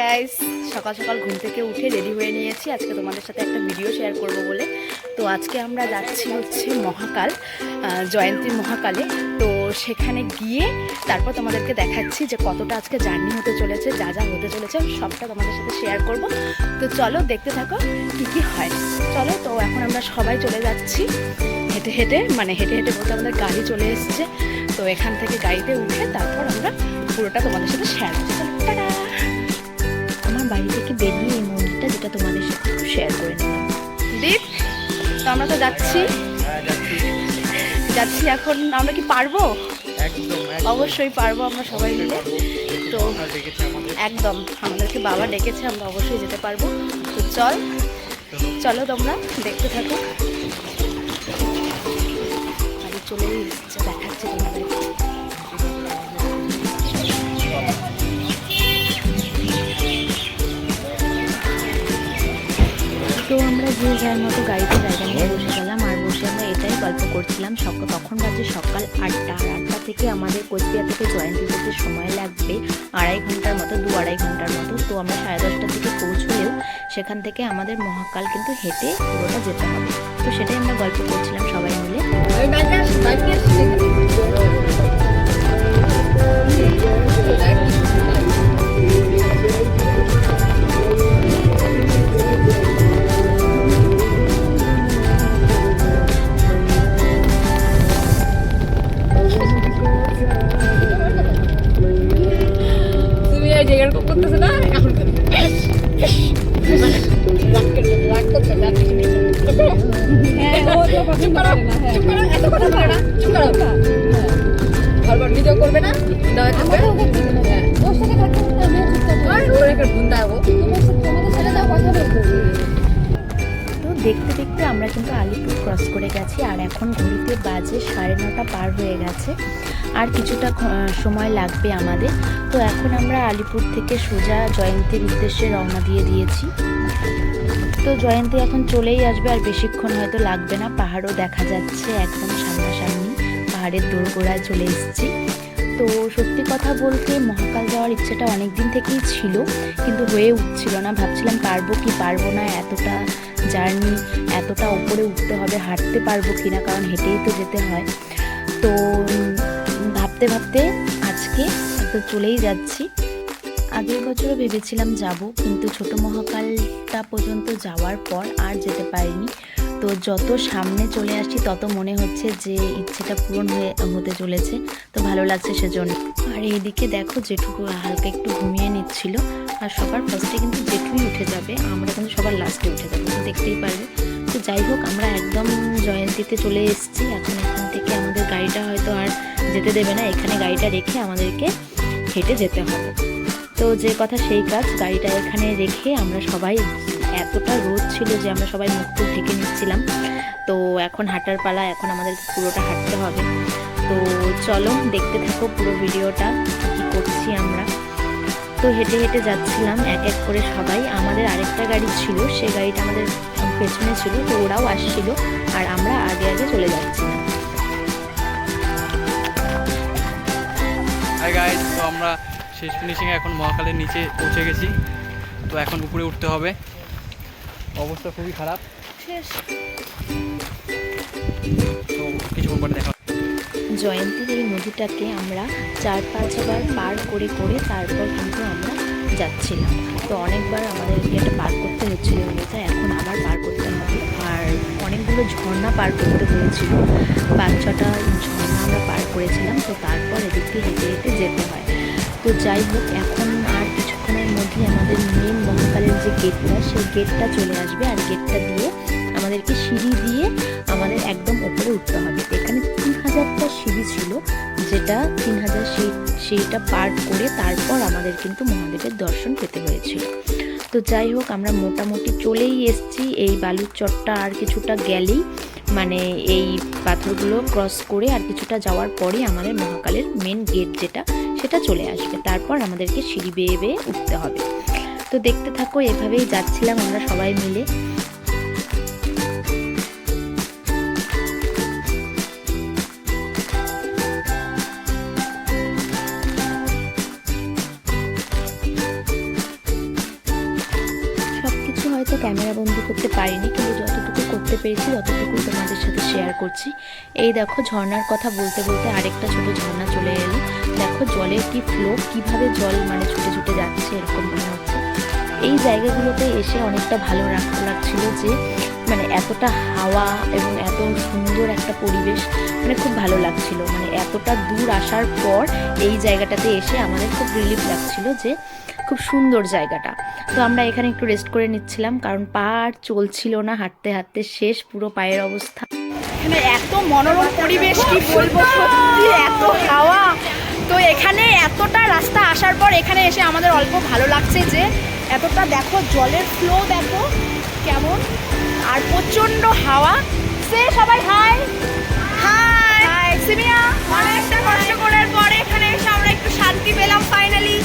Guys সকাল সকাল ঘুম থেকে উঠে রেডি হয়ে নিয়েছি। আজকে তোমাদের সাথে একটা ভিডিও শেয়ার করব বলে। তো আজকে আমরা যাচ্ছি হচ্ছে মহাকাল জয়ন্তী মহাকালে। তো সেখানে গিয়ে তারপর তোমাদেরকে দেখাচ্ছি যে কতটা আজকে জার্নি হতে চলেছে, যা যা হতে চলেছে, সবটা তোমাদের সাথে শেয়ার করব। তো চলো দেখতে থাকো কী কী হয়। চলো, তো এখন আমরা সবাই চলে যাচ্ছি। হেঁটে হেঁটে মানে হেঁটে হেঁটে বলতে আমাদের গাড়ি চলে এসছে। তো এখান থেকে গাড়িতে উঠে তারপর আমরা পুরোটা তোমাদের সাথে শেয়ার আমরা তো যাচ্ছি। যাচ্ছি। এখন। আমরা কি পারব? অবশ্যই পারব আমরা সবাই মিলে। তো একদম আমাদেরকে বাবা ডেকেছে আমরা অবশ্যই যেতে পারব। তো চল চলো তোমরা দেখতে থাকো। চলে চলেই এসছে দেখাচ্ছি তোমাদেরকে যে যার মতো গাড়িতে জায়গা নিয়ে বসে গেলাম আর বসে আমরা এটাই গল্প করছিলাম। তখন বাজে সকাল আটটা আর আটটা থেকে আমাদের কোচবিহার থেকে জয়ন্তী যেতে সময় লাগবে আড়াই ঘণ্টার মতো, দু আড়াই ঘণ্টার মতো। তো আমরা সাড়ে দশটা থেকে পৌঁছলেও সেখান থেকে আমাদের মহাকাল কিন্তু হেঁটে পুরোটা যেতে হবে। তো সেটাই আমরা গল্প করছিলাম সবাই মিলে। তুমি এই জায়গার করতেছে না এখন ভিডিও করবে না নয় থাকবে দেখতে দেখতে আমরা কিন্তু আলিপুর ক্রস করে গেছি আর এখন ঘড়িতে বাজে সাড়ে নটা পার হয়ে গেছে। আর কিছুটা সময় লাগবে আমাদের। তো এখন আমরা আলিপুর থেকে সোজা জয়ন্তীর উদ্দেশ্যে রওনা দিয়ে দিয়েছি। তো জয়ন্তী এখন চলেই আসবে আর বেশিক্ষণ হয়তো লাগবে না। পাহাড়ও দেখা যাচ্ছে একদম সামনাসামনি। পাহাড়ের দোরগোড়ায় চলে এসেছি। তো সত্যি কথা বলতে মহাকাল যাওয়ার ইচ্ছেটা অনেক দিন থেকেই ছিল, কিন্তু হয়ে উঠছিল না। ভাবছিলাম পারব কি পারব না? এতটা জার্নি এতটা উপরে উঠতে হবে, হাঁটতে পারব কিনা কারণ হেঁটেই তো যেতে হয়। তো ভাবতে ভাবতে আজকে তো চলেই যাচ্ছি। আগের বছরও ভেবেছিলাম যাব, কিন্তু ছোট মহাকালটা পর্যন্ত যাওয়ার পর আর যেতে পারিনি। তো যত সামনে চলে আসছি, তত মনে হচ্ছে যে ইচ্ছেটা পূরণ হয়ে, হতে চলেছে। তো ভালো লাগছে সেজন্য। আর এইদিকে দেখো যেটুকু হালকা একটু ঘুমিয়ে নিচ্ছিল। আর সবার ফার্স্টে কিন্তু জেঠুই উঠে যাবে। আমরা কিন্তু সবার লাস্টে উঠে যাব দেখতেই পারবে। তো যাই হোক, আমরা একদম জয়ন্তীতে চলে এসেছি। এখন এখান থেকে আমাদের গাড়িটা হয়তো আর যেতে দেবে না। এখানে গাড়িটা রেখে আমাদেরকে হেঁটে যেতে হবে। তো যে কথা সেই কাজ, গাড়িটা এখানে রেখে আমরা সবাই এতটা রোদ ছিল যে আমরা সবাই মুখ টুক ঢেকে নিচ্ছিলাম। তো এখন হাঁটার পালা, এখন আমাদের পুরোটা হাঁটতে হবে। তো চলো, দেখতে থাকো পুরো ভিডিওটা, কী করছি আমরা। তো হেঁটে হেঁটে যাচ্ছিলাম এক এক করে সবাই। আমাদের আরেকটা গাড়ি ছিল, সে গাড়িটা আমাদের পেছনে ছিল, তো ওরাও আসছিল আর আমরা আগে আগে চলে যাচ্ছিলাম। তো আমরা শেষ ফিনিশিংয়ে এখন মহাকালের নিচে পৌঁছে গেছি। তো এখন উপরে উঠতে হবে। অবস্থা খুবই খারাপ। তো কিছু পরে দেখা জয়ন্তীর এই নদীটাকে আমরা চার পাঁচবার পার করে করে তারপর কিন্তু আমরা যাচ্ছিলাম। তো অনেকবার আমাদেরকে এটা পার করতে হচ্ছিল নদীটা এখন আবার পার করতে হবে। আর অনেকগুলো ঝর্ণা পার করতে হয়েছিল। পাঁচ ছটা ঝর্ণা আমরা পার করেছিলাম তো তারপর এদিক দিয়ে হেঁটে হেঁটে যেতে হয়। তো যাই হোক এখন আর কিছুক্ষণের মধ্যেই আমাদের মেন যে গেটটা সেই গেটটা চলে আসবে আর গেটটা দিয়ে আমাদেরকে সিঁড়ি দিয়ে আমাদের একদম ওপরে উঠতে হবে। এখানে তিন হাজারটা সিঁড়ি ছিল, যেটা তিন হাজার সিঁড়িটা পার করে তারপর আমাদের কিন্তু মহাদেবের দর্শন পেতে হয়েছিল। তো যাই হোক, আমরা মোটামুটি চলেই এসেছি। এই বালুর চটটা আর কিছুটা গেলেই মানে এই পাথরগুলো ক্রস করে আর কিছুটা যাওয়ার পরে আমাদের মহাকালের মেন গেট যেটা, সেটা চলে আসবে। তারপর আমাদেরকে সিঁড়ি বেয়ে বেয়ে উঠতে হবে। তো দেখতে থাকো, এভাবেই যাচ্ছিলাম আমরা সবাই মিলে। হয়তো ক্যামেরা বন্দি করতে পারিনি, কিন্তু যতটুকু করতে পেরেছি, ততটুকুই তোমাদের সাথে শেয়ার করছি। এই দেখো, ঝর্ণার কথা বলতে বলতে আরেকটা ছোট ঝর্ণা চলে এলো। দেখো, জলের কি ফ্লো কীভাবে জল মানে ছুটে ছুটে যাচ্ছে, এরকম এই জায়গাগুলোতে এসে অনেকটা ভালো লাগছিল যে মানে এতটা হাওয়া এবং এত সুন্দর একটা পরিবেশ মানে খুব ভালো লাগছিল। মানে এতটা দূর আসার পর এই জায়গাটাতে এসে আমাদের খুব রিলিফ লাগছিল যে, খুব সুন্দর জায়গাটা। তো আমরা এখানে একটু রেস্ট করে নিচ্ছিলাম, কারণ পা আর চলছিল না, হাঁটতে হাঁটতে শেষ পুরো পায়ের অবস্থা। এখানে এত মনোরম পরিবেশ, কি বলব সত্যি, এত হাওয়া। তো এখানে এতটা রাস্তা আসার পর এখানে এসে আমাদের অল্প ভালো লাগছে যে এতটা দেখো জলের ফ্লো দেখো কেমন? আর প্রচণ্ড হাওয়া। সে সবাই হাই হাই হাই সিমিয়া! অনেকটা কষ্ট করার পরে এখানে এসে আমরা একটু শান্তি পেলাম ফাইনালি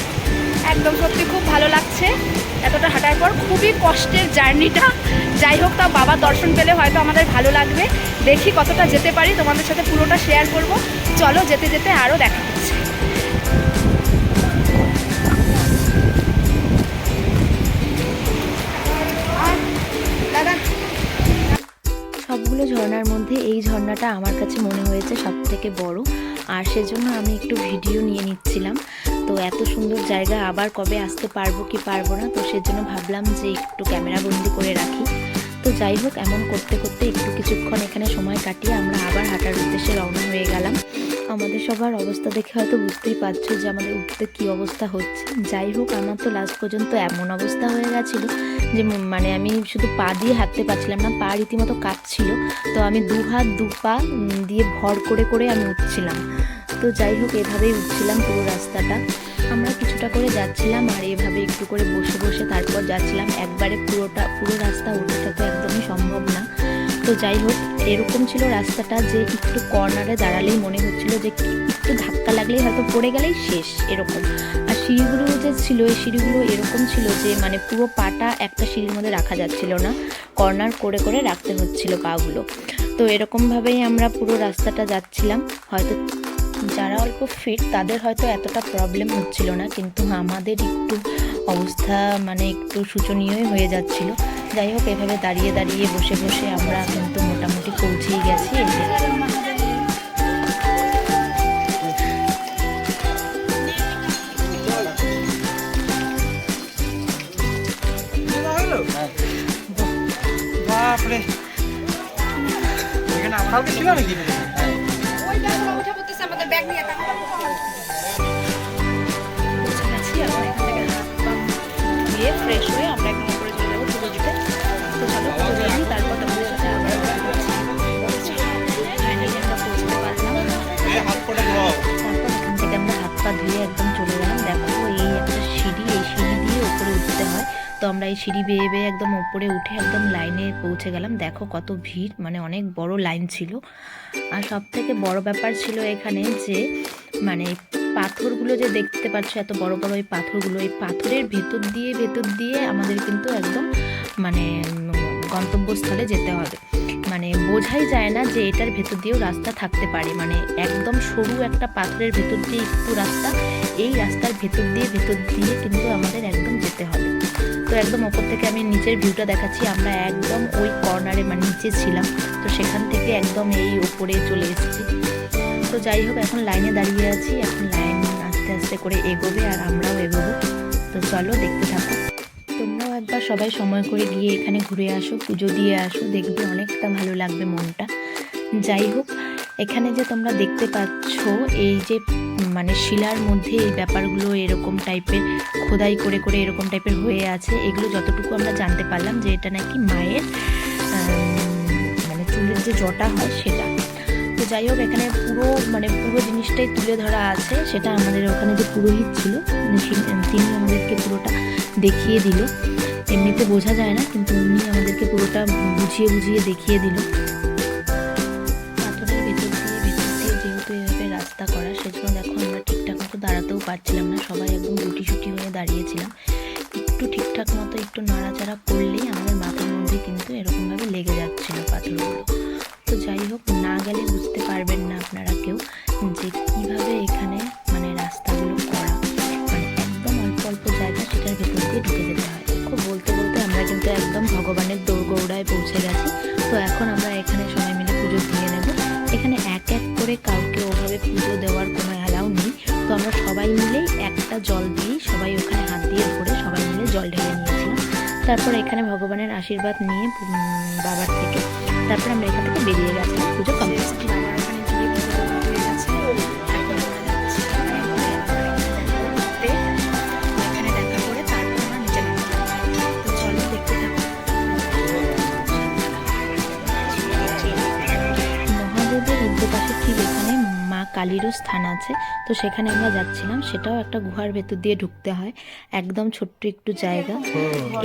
একদম সত্যি খুব ভালো লাগছে। এতটা হাঁটার পর খুবই কষ্টের জার্নিটা। যাই হোক তা বাবার দর্শন পেলে হয়তো আমাদের ভালো লাগবে। দেখি কতটা যেতে পারি তোমাদের সাথে পুরোটা শেয়ার করব। চলো যেতে যেতে আরও দেখা হচ্ছে। ঝর্ণার মধ্যে এই ঝর্ণাটা আমার কাছে মনে হয়েছে সব থেকে বড়ো। আর সেজন্য আমি একটু ভিডিও নিয়ে নিচ্ছিলাম। তো এত সুন্দর জায়গা, আবার কবে আসতে পারব কি পারব না? তো সেজন্য ভাবলাম যে একটু ক্যামেরা বন্দি করে রাখি। তো যাই হোক, এমন করতে করতে একটু কিছুক্ষণ এখানে সময় কাটিয়ে আমরা আবার হাঁটার উদ্দেশ্যে রওনা হয়ে গেলাম। আমাদের সবার অবস্থা দেখে হয়তো বুঝতেই পারছ যে আমাদের উঠতে কী অবস্থা হচ্ছে। যাই হোক, আমার তো লাস্ট পর্যন্ত এমন অবস্থা হয়ে গেছিল যে মানে আমি শুধু পা দিয়ে হাঁটতে পারছিলাম না, পা রীতিমতো কাঁপছিল। তো আমি দু হাত, দু পা দিয়ে ভর করে করে আমি উঠছিলাম। তো যাই হোক, এভাবেই উঠছিলাম পুরো রাস্তাটা। আমরা কিছুটা করে যাচ্ছিলাম আর এভাবে একটু করে বসে বসে তারপর যাচ্ছিলাম। একবারে পুরোটা, পুরো রাস্তা ওঠাটা তো যাই হোক, এরকম ছিল রাস্তাটা যে একটু কর্নারে দাঁড়ালেই মনে হচ্ছিল যে একটু ধাক্কা লাগলেই হয়তো পড়ে গেলেই শেষ এরকম। আর সিঁড়িগুলো যে ছিল, এই সিঁড়িগুলো এরকম ছিল যে মানে পুরো পাটা একটা সিঁড়ির মধ্যে রাখা যাচ্ছিল না, কর্নার করে করে রাখতে হচ্ছিল পাগুলো। তো এরকমভাবেই আমরা পুরো রাস্তাটা যাচ্ছিলাম, হয়তো যারা অল্প ফিট তাদের হয়তো এতটা প্রবলেম হচ্ছিল না, কিন্তু আমাদের একটু অবস্থা মানে একটু শোচনীয়ই হয়ে যাচ্ছিল। যাই হোক, এভাবে দাঁড়িয়ে দাঁড়িয়ে বসে বসে আমরা কিন্তু মোটামুটি পৌঁছেই গেছি। বাপরে। ছিল নাকি হাত পা ধুয়ে ফ্রেশ হয়ে আমরা এখন তারপর তোমাদের তারপর এখান হাত পা ধুয়ে একদম চলে গেলাম। তো আমরা এই সিঁড়ি বেয়ে বেয়ে একদম উপরে উঠে একদম লাইনে পৌঁছে গেলাম। দেখো কত ভিড় মানে অনেক বড় লাইন ছিল। আর সব থেকে বড় ব্যাপার ছিল এখানে যে মানে পাথরগুলো যে দেখতে পাচ্ছ, এত বড় বড় এই পাথরগুলো, এই পাথরের ভেতর দিয়ে ভেতর দিয়ে আমাদের কিন্তু একদম মানে গন্তব্যস্থলে যেতে হবে। মানে বোঝাই যায় না যে এটার ভেতর দিয়েও রাস্তা থাকতে পারে। মানে একদম সরু একটা পাথরের ভেতর দিয়ে একটু রাস্তা, এই রাস্তার ভেতর দিয়ে ভেতর দিয়ে কিন্তু আমাদের একদম যেতে হবে। তো একদম ওপর থেকে আমি নিচের ভিউটা দেখাচ্ছি। আমরা একদম ওই কর্নারে মানে নিচে ছিলাম। তো সেখান থেকে একদম এই ওপরে চলে এসেছি। তো যাই হোক, এখন লাইনে দাঁড়িয়ে আছি। এখন লাইন আস্তে আস্তে করে এগোবে আর আমরাও এগোবো। তো চলো দেখতে থাকো। তোমরাও একবার সবাই সময় করে গিয়ে এখানে ঘুরে আসো, পুজো দিয়ে আসো। দেখবে অনেকটা ভালো লাগবে মনটা। যাই হোক, এখানে যে তোমরা দেখতে পাচ্ছ, এই যে মানে শিলার মধ্যে এই ব্যাপারগুলো এরকম টাইপের খোদাই করে করে এরকম টাইপের হয়ে আছে, এগুলো যতটুকু আমরা জানতে পারলাম যে এটা নাকি মায়ের মানে চুলের যে জটা হয় সেটা। তো যাই হোক, এখানে পুরো মানে পুরো জিনিসটাই তুলে ধরা আছে, সেটা আমাদের ওখানে যে পুরোহিত ছিল ছিল- তিনি আমাদেরকে পুরোটা দেখিয়ে দিল। এমনিতে বোঝা যায় না, কিন্তু উনি আমাদেরকে পুরোটা বুঝিয়ে বুঝিয়ে দেখিয়ে দিল। দেখো আমরা ঠিকঠাক মতো দাঁড়াতেও পারছিলাম না। সবাই একদম গুটি সুটি হয়ে দাঁড়িয়েছিলাম। একটু ঠিকঠাক মতো একটু নাড়াচাড়া করলেই আমাদের মাথার মধ্যে কিন্তু এরকমভাবে লেগে যাচ্ছিল পাথরগুলো। তো যাই হোক, না গেলে বুঝতে পারবেন না আপনারা কেউ যে কীভাবে এখানে মানে রাস্তাগুলো করা। মানে একদম অল্প অল্প জায়গা সেটার ভেতর দিয়ে ঢুকে যেতে হয়। খুব বলতে বলতে আমরা কিন্তু একদম ভগবানের দোরগৌড়ায় পৌঁছে গেছি। তো এখন আমরা এখানে সবাই মিলে পুজো দিয়ে নেব। এখানে এক এক করে কাউকে ওভাবে পুজো দেওয়ার মিলেই একটা জল দিয়ে সবাই ওখানে হাত দিয়ে ভরে সবাই মিলে জল ঢেলে নিয়েছিলাম। তারপর এখানে ভগবানের আশীর্বাদ নিয়ে বাবার থেকে তারপর আমরা এখান থেকে বেরিয়ে গেছিলাম, পুজো কমপ্লিট। কালীরও স্থান আছে। তো সেখানে আমরা যাচ্ছিলাম। সেটাও একটা গুহার ভেতর দিয়ে ঢুকতে হয়। একদম ছোট্ট একটু জায়গা।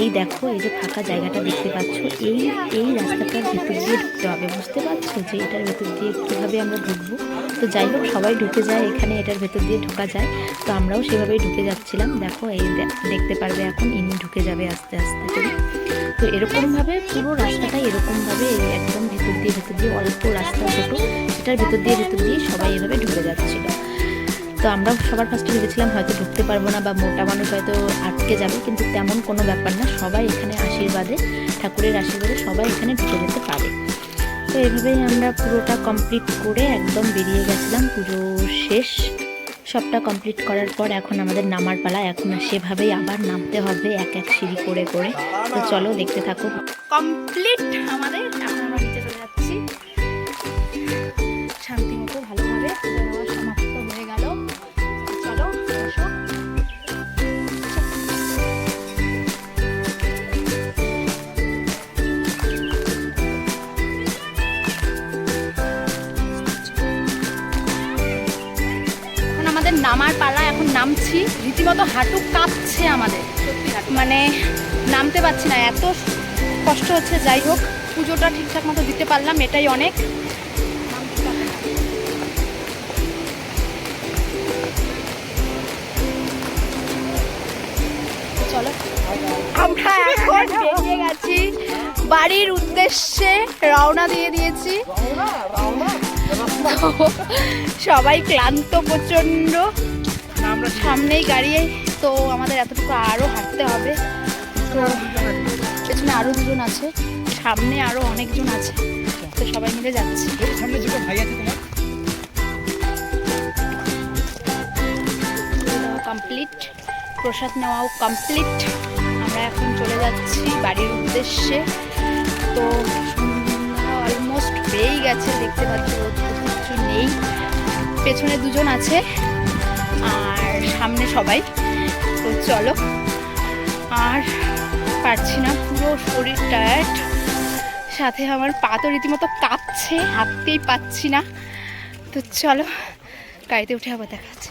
এই দেখো, এই যে ফাঁকা জায়গাটা দেখতে পাচ্ছ। এই এই রাস্তাটার ভেতর দিয়ে ঢুকতে হবে। বুঝতে পারছ যে এটার ভেতর দিয়ে কীভাবে আমরা ঢুকবো? তো যাই হোক, সবাই ঢুকে যায় এখানে, এটার ভেতর দিয়ে ঢোকা যায়। তো আমরাও সেভাবেই ঢুকে যাচ্ছিলাম। দেখো, এই দেখতে পারবে এখন, ইনি ঢুকে যাবে আস্তে আস্তে করে। তো এরকমভাবে পুরো রাস্তাটা এরকমভাবে একদম ভেতর দিয়ে ভেতর দিয়ে অল্প রাস্তা ছোটো। সেটার ভেতর দিয়ে ভেতর দিয়ে সবাই এভাবে ঢুকে যাচ্ছিল। তো আমরা সবার ফার্স্টে ভেবেছিলাম হয়তো ঢুকতে পারব না বা মোটা মানুষ হয়তো আটকে যাবে, কিন্তু তেমন কোনো ব্যাপার না, সবাই এখানে আশীর্বাদে, ঠাকুরের আশীর্বাদে সবাই এখানে ঢুকে যেতে পারে। তো এভাবেই আমরা পুরোটা কমপ্লিট করে একদম বেরিয়ে গেছিলাম, পুজো শেষ। সবটা কমপ্লিট করার পর এখন আমাদের নামার পালা, এখন সেভাবেই আবার নামতে হবে, এক এক সিঁড়ি করে করে। তো চলো দেখতে থাকো। কমপ্লিট আমাদের আমাদের নামার পালা এখন নামছি। রীতিমতো হাঁটু কাঁপছে আমাদের। মানে নামতে পারছি না, এত কষ্ট হচ্ছে, যাই হোক, পুজোটা ঠিকঠাক মতো দিতে পারলাম, এটাই অনেক। চলো। আমরা এখন বেরিয়ে গেছি। বাড়ির উদ্দেশ্যে রওনা দিয়ে দিয়েছি। সবাই ক্লান্ত প্রচণ্ড আমরা সামনেই গাড়ি, তো আমাদের এতটুকু আরও হাঁটতে হবে। তো পেছনে আরও দুজন আছে, সামনে আরও অনেকজন আছে। তো সবাই মিলে যাচ্ছি। কমপ্লিট, প্রসাদ নেওয়াও কমপ্লিট। আমরা এখন চলে যাচ্ছি বাড়ির উদ্দেশ্যে। তো অলমোস্ট হয়েই গেছে, দেখতে পাচ্ছি কিছু নেই। পেছনে দুজন আছে, আর সামনে সবাই। তো চলো, আর পারছি না, পুরো শরীর টায়ার্ড সাথে আমার পা তো রীতিমতো কাঁপছে, হাঁটতেই পাচ্ছি না। তো চলো, গাড়িতে উঠে আবার দেখা যাচ্ছে